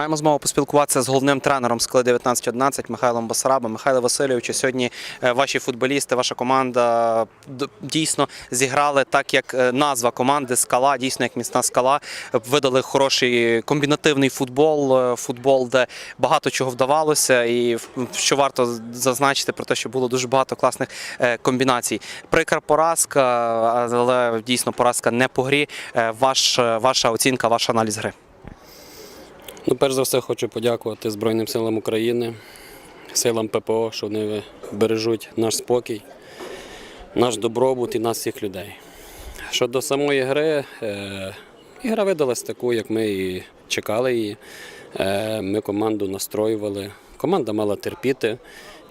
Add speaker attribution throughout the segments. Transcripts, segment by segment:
Speaker 1: Маємо змогу поспілкуватися з головним тренером скли 1911 Михайлом Басарабом. Михайло Васильовичу, сьогодні е, ваші футболісти, ваша команда дійсно зіграли так, як е, назва команди Скала, дійсно як міцна скала. Видали хороший комбінативний футбол, е, футбол, де багато чого вдавалося, і що варто зазначити про те, що було дуже багато класних е, комбінацій. Прикра поразка, але дійсно поразка не по грі. Е, Ваш, е, ваша оцінка, ваш аналіз гри.
Speaker 2: Ну, перш за все, хочу подякувати Збройним силам України, силам ППО, що вони бережуть наш спокій, наш добробут і нас всіх людей. Щодо самої гри, е, ігра видалась таку, як ми і чекали її. Е, ми команду настроювали. Команда мала терпіти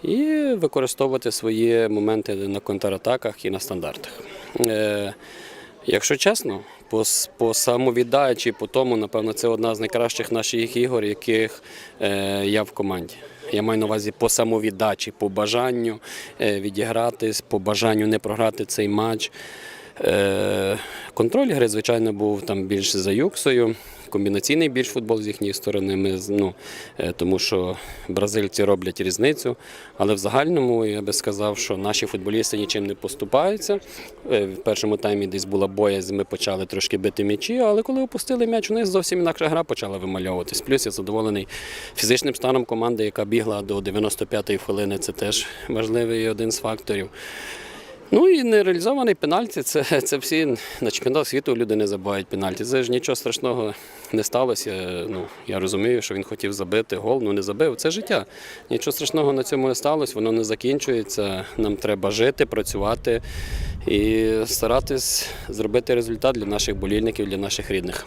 Speaker 2: і використовувати свої моменти на контратаках і на стандартах. Е, Якщо чесно, по, по самовіддачі, по тому, напевно, це одна з найкращих наших ігор, яких е, я в команді. Я маю на увазі по самовіддачі, по бажанню е, відігратись, по бажанню не програти цей матч. Е, контроль гри, звичайно, був там більш за юксою. Комбінаційний більш футбол з їхньої сторони, ми, ну, е, тому що бразильці роблять різницю. Але в загальному я би сказав, що наші футболісти нічим не поступаються. Е, В першому таймі десь була боязнь, ми почали трошки бити м'ячі, але коли опустили м'яч, у них зовсім інакша гра почала вимальовуватись. Плюс я задоволений фізичним станом команди, яка бігла до 95-ї хвилини. Це теж важливий один з факторів. Ну і нереалізований пенальті. Це, це всі на чемпіонат світу люди не забувають пенальті. Це ж нічого страшного не сталося. Ну, я розумію, що він хотів забити гол, ну не забив. Це життя. Нічого страшного на цьому не сталося, воно не закінчується. Нам треба жити, працювати і старатись зробити результат для наших болільників, для наших рідних.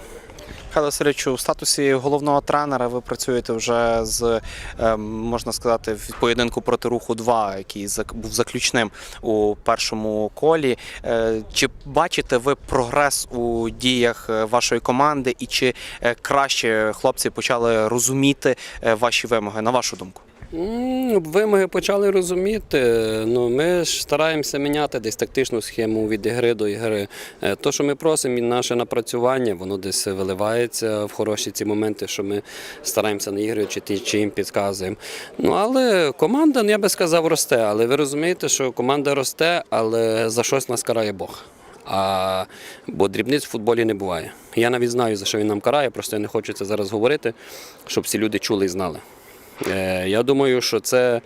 Speaker 1: Михайло Васильовичу, у статусі головного тренера ви працюєте вже з, е, можна сказати, в поєдинку проти руху 2, який був заключним у першому колі. Е, Чи бачите ви прогрес у діях е, вашої команди, і чи е, краще хлопці почали розуміти ваші вимоги, на вашу думку?
Speaker 2: Вимоги почали розуміти. Ну, ми ж стараємося міняти десь тактичну схему від ігри до ігри. Е, То, що ми просимо, і наше напрацювання, воно десь виливається в хороші ці моменти, що ми стараємося наігруючи ті, чи їм підказуємо. Ну, але команда, ну, я би сказав, росте. Але ви розумієте, що команда росте, але за щось нас карає Бог. А, бо дрібниць в футболі не буває. Я навіть знаю, за що він нам карає, просто я не хочу це зараз говорити, щоб всі люди чули і знали. Е, Я думаю, що це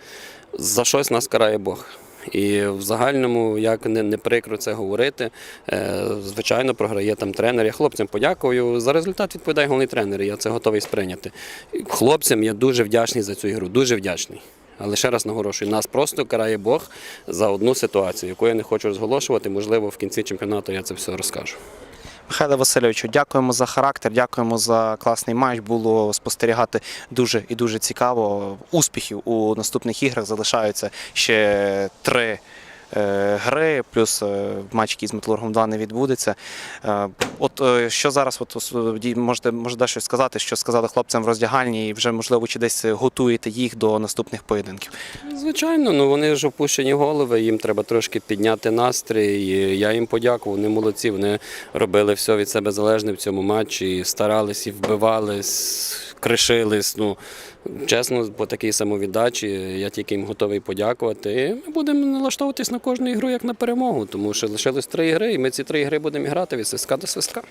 Speaker 2: за щось нас карає Бог. І в загальному, як не, прикро це говорити, е, звичайно, програє там тренер. Я хлопцям подякую. За результат відповідає головний тренер, і я це готовий сприйняти. Хлопцям я дуже вдячний за цю ігру, дуже вдячний. Але ще раз наголошую, нас просто карає Бог за одну ситуацію, яку я не хочу розголошувати. Можливо, в кінці чемпіонату я це все розкажу.
Speaker 1: Михайло Васильовичу, дякуємо за характер, дякуємо за класний матч. Було спостерігати дуже і дуже цікаво. Успіхів у наступних іграх залишаються ще три. е, Гри, плюс е, матч, який з Металургом 2 не відбудеться. Е, От що зараз, от, можете, можете щось сказати, що сказали хлопцям в роздягальні, і вже можливо чи десь готуєте їх до наступних поєдинків.
Speaker 2: Звичайно, ну вони ж опущені голови, їм треба трошки підняти настрій. І Я їм подякував, вони молодці. Вони робили все від себе залежне в цьому матчі, і старались, і вбивались, кришились. Ну, чесно, по такій самовіддачі я тільки їм готовий подякувати. І ми будемо налаштовуватись на кожну ігру як на перемогу, тому що лишилось три ігри, і ми ці три ігри будемо грати від свистка до свистка.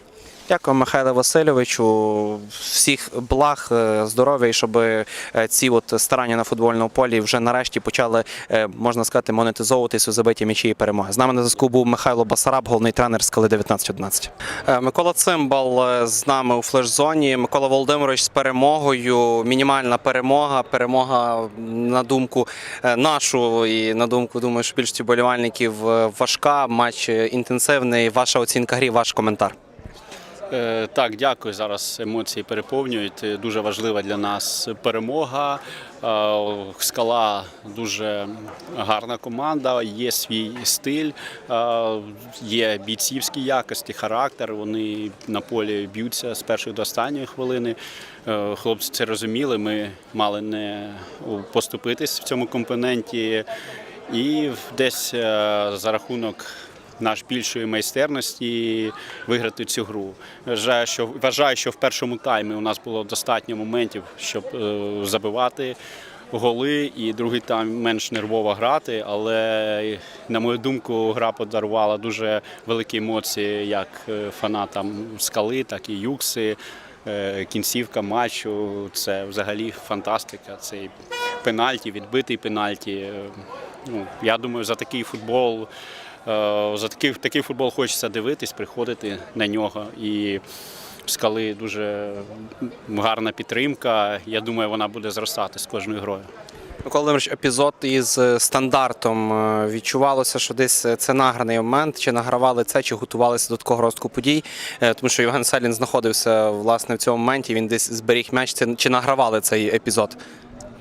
Speaker 1: Дякую, Михайло Васильовичу. Всіх благ, е, здоров'я, і щоб е, ці от старання на футбольному полі вже нарешті почали, е, можна сказати, монетизовуватись у забиті м'ячі і перемоги. З нами на зв'язку був Михайло Басараб, головний тренер скали 1911. Е, Микола Цимбал з нами у флеш-зоні. Микола Володимирович з перемогою. Мінімальна перемога. Перемога на думку нашу і на думку, думаю, що більшості болівальників важка. Матч інтенсивний. Ваша оцінка грі, ваш коментар.
Speaker 3: Е, Так, дякую. Зараз емоції переповнюють. Дуже важлива для нас перемога. Е, Скала дуже гарна команда, є свій стиль, е, є бійцівські якості, характер. Вони на полі б'ються з першої до останньої хвилини. Хлопці це розуміли. Ми мали не поступитись в цьому компоненті. І десь за рахунок наш більшої майстерності виграти цю гру. Вважаю, що вважаю, що в першому таймі у нас було достатньо моментів, щоб е, забивати. Голи і другий тайм менш нервово грати, але на мою думку, гра подарувала дуже великі емоції як е, фанатам скали, так і юкси. Е, Кінцівка матчу це взагалі фантастика. Цей пенальті, відбитий пенальті. Ну, я думаю, за такий футбол, за такий, такий футбол хочеться дивитись, приходити на нього. І скали дуже гарна підтримка. Я думаю, вона буде зростати з кожною грою.
Speaker 1: Микола Володимирович, епізод із е, стандартом е, відчувалося, що десь е, це награний момент, чи награвали це, чи готувалися до такого розвитку подій. Е, Тому що Євген Селін знаходився власне в цьому моменті. Він десь зберіг м'яч. Це чи награвали цей епізод?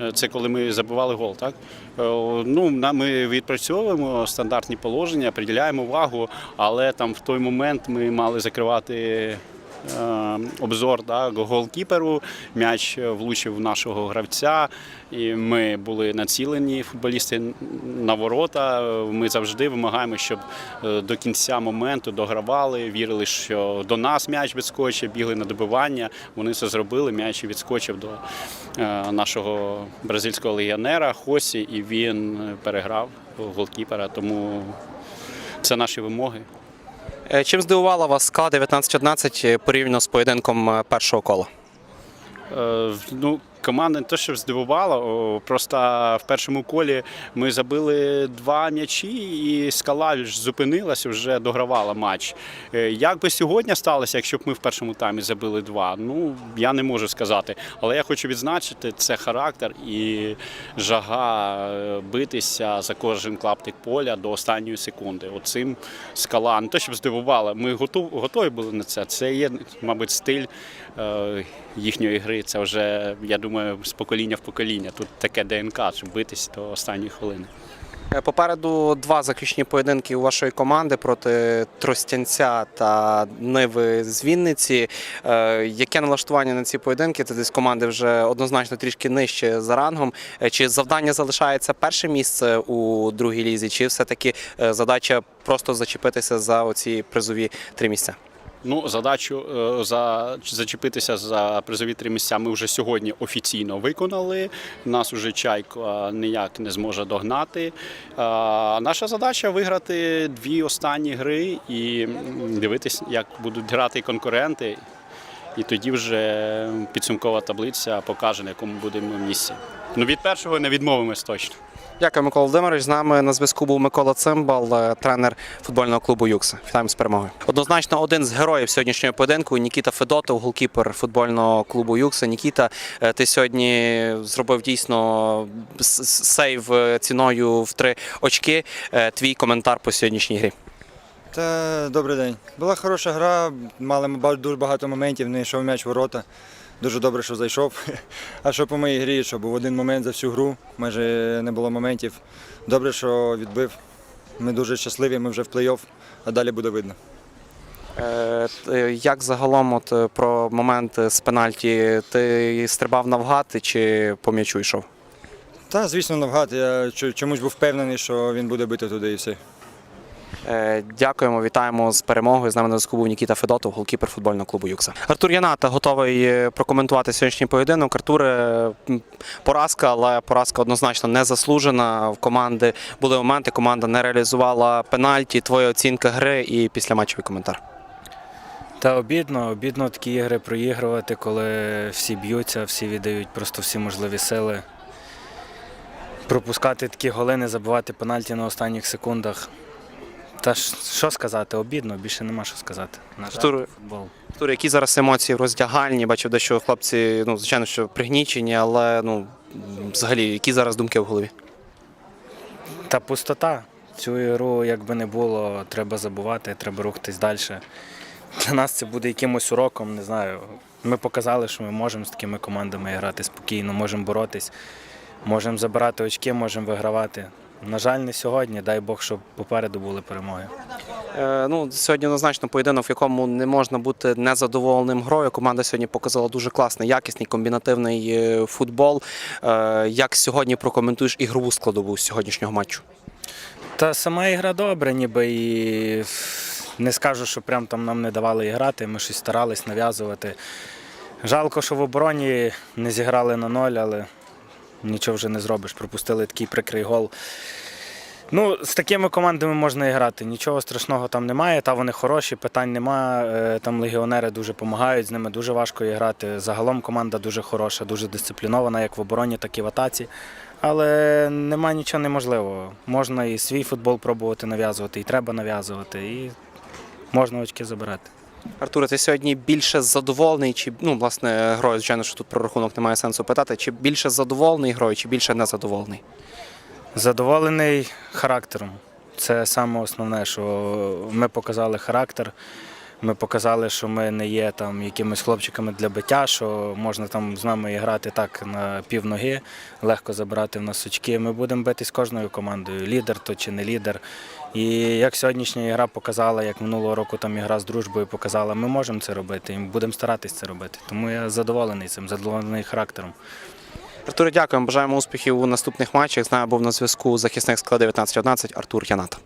Speaker 3: Е, Це коли ми забивали гол, так? Е, Ну, ми відпрацьовуємо стандартні положення, приділяємо увагу, але там в той момент ми мали закривати. Е, Обзор да, голкіперу, м'яч влучив в нашого гравця, і ми були націлені футболісти на ворота. Ми завжди вимагаємо, щоб е, до кінця моменту догравали, вірили, що до нас м'яч відскочить, бігли на добивання. Вони це зробили. М'яч відскочив до е, нашого бразильського легіонера Хосі, і він переграв голкіпера. Тому це наші вимоги.
Speaker 1: Е, Чим здивувала вас скала 19-11 е, порівняно з поєдинком е, першого кола?
Speaker 3: Ну, команда не те, що здивувала, просто в першому колі ми забили два м'ячі, і скала ж зупинилася, вже догравала матч. Е, Як би сьогодні сталося, якщо б ми в першому таймі забили два? Ну я не можу сказати. Але я хочу відзначити це характер і жага е, битися за кожен клаптик поля до останньої секунди. Оцим скала не те, щоб здивувала. Ми готові були на це. Це є, мабуть, стиль е, їхньої гри. Це вже, я думаю, з покоління в покоління. Тут таке ДНК, щоб битись до останньої хвилини.
Speaker 1: Е, Попереду два заключні поєдинки у вашої команди проти Тростянця та Ниви з Вінниці. Е, Яке налаштування на ці поєдинки? Це десь команди вже однозначно трішки нижче за рангом. Е, Чи завдання залишається перше місце у другій лізі, чи все-таки е, задача просто зачепитися за оці призові три місця?
Speaker 3: Ну, задачу е, за зачепитися за призові три місця ми вже сьогодні офіційно виконали. Нас уже чайка ніяк не зможе догнати. А Наша задача виграти дві останні гри і м, дивитись, як будуть грати конкуренти. І тоді вже підсумкова таблиця покаже, на якому будемо місці. Ну від першого не відмовимось точно.
Speaker 1: Дякую, Микола Володимирович. З нами на зв'язку був Микола Цимбал, е, тренер футбольного клубу Юкса. Вітаємо з перемогою. Однозначно, один з героїв сьогоднішнього поєдинку Нікіта Федотов, голкіпер футбольного клубу Юкса. Нікіта, е, ти сьогодні зробив дійсно сейв е, ціною в три очки. Твій коментар по сьогоднішній грі.
Speaker 4: Та добрий день. Була хороша гра, мали ми ба- дуже багато моментів, не йшов м'яч ворота. Дуже добре, що зайшов. А що по моїй грі, що був один момент за всю гру, майже не було моментів. Добре, що відбив. Ми дуже щасливі, ми вже в плей-офф, а далі буде видно.
Speaker 1: Е, Як загалом от, е, про момент з пенальті? Ти стрибав навгад чи по м'ячу йшов?
Speaker 4: Та, звісно, навгад. Я чомусь був впевнений, що він буде бити туди і все.
Speaker 1: Е, Дякуємо, вітаємо з перемогою. З нами на зв'язку був Нікіта Федотов, голкіпер футбольного клубу Юкса. Артур Яната готовий е, прокоментувати сьогоднішній поєдинок. Артур, е, поразка, але поразка однозначно не заслужена. В команди були моменти, команда не реалізувала пенальті. Твоя оцінка гри і післяматчевий коментар.
Speaker 5: Та обідно, обідно такі ігри проігрувати, коли всі б'ються, всі віддають просто всі можливі сили. Пропускати такі голи, не забивати пенальті на останніх секундах. Та ж- що сказати, обідно, більше нема що сказати. На жаль,
Speaker 1: Артур,
Speaker 5: футбол.
Speaker 1: Артур, які зараз емоції в роздягальні? Бачив, дещо хлопці, ну звичайно, що пригнічені, але ну взагалі, які зараз думки в голові?
Speaker 5: Та пустота. Цю ігру, якби не було, треба забувати, треба рухатись далі. Для нас це буде якимось уроком, не знаю. Ми показали, що ми можемо з такими командами грати спокійно, можемо боротись, можемо забирати очки, можемо вигравати. На жаль, не сьогодні. Дай Бог, щоб попереду були перемоги.
Speaker 1: Е, Ну, сьогодні однозначно поєдинок, в якому не можна бути незадоволеним грою. Команда сьогодні показала дуже класний, якісний комбінативний е, футбол. Е, Як сьогодні прокоментуєш ігрову складову сьогоднішнього матчу?
Speaker 5: Та сама ігра добра, ніби і не скажу, що прям там нам не давали грати. Ми щось старались нав'язувати. Жалко, що в обороні не зіграли на ноль, але нічого вже не зробиш. Пропустили такий прикрий гол. Ну, з такими командами можна і грати. Нічого страшного там немає. Та вони хороші, питань нема. Е, Там легіонери дуже допомагають, з ними дуже важко і грати. Загалом команда дуже хороша, дуже дисциплінована, як в обороні, так і в атаці. Але нема нічого неможливого. Можна і свій футбол пробувати нав'язувати, і треба нав'язувати, і можна очки забирати.
Speaker 1: Артуре, ти сьогодні більше задоволений, чи ну власне грою, звичайно, що тут про рахунок немає сенсу питати, чи більше задоволений грою, чи більше незадоволений?
Speaker 5: Задоволений характером. Це саме основне, що ми показали характер. Ми показали, що ми не є там якимись хлопчиками для биття, що можна там з нами грати так на півноги, легко забирати в нас очки. Ми будемо битись кожною командою, лідер то чи не лідер. І як сьогоднішня ігра показала, як минулого року там ігра з дружбою показала, ми можемо це робити і будемо старатись це робити. Тому я задоволений цим, задоволений характером.
Speaker 1: Артуре, дякуємо. Бажаємо успіхів у наступних матчах. Знаю, був на зв'язку захисник складу 1911 Артур Яната.